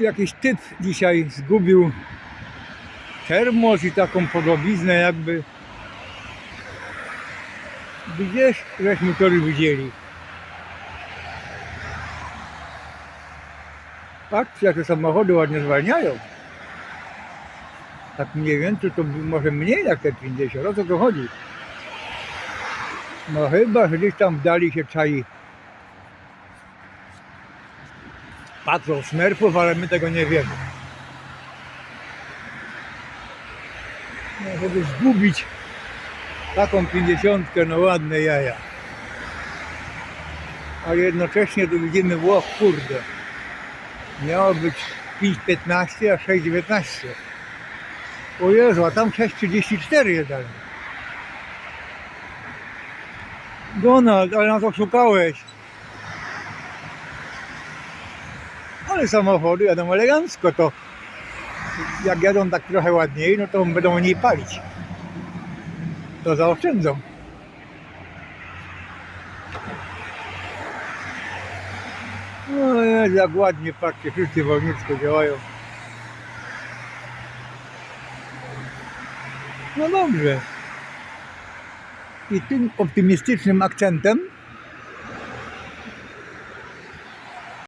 jakiś typ dzisiaj zgubił termos i taką podobiznę jakby. Gdzieś żeśmy to widzieli. Patrzcie, jak te samochody ładnie zwalniają. Tak mniej więcej to może mniej jak te 50, o co to chodzi? No chyba, że gdzieś tam w dali się czai patrol smerfów, ale my tego nie wiemy. Żeby zgubić taką 50, no ładne jaja. A jednocześnie tu widzimy Włoch, kurde. Miało być 5,15, a 6,19. O Jezu, a tam 6,34 jeden. Donald, ale nas oszukałeś. Ale samochody jadą elegancko, to jak jadą tak trochę ładniej, no to będą mniej palić. To zaoszczędzą. No jak ładnie, patrzcie, wszyscy wolnicko działają. No dobrze. I tym optymistycznym akcentem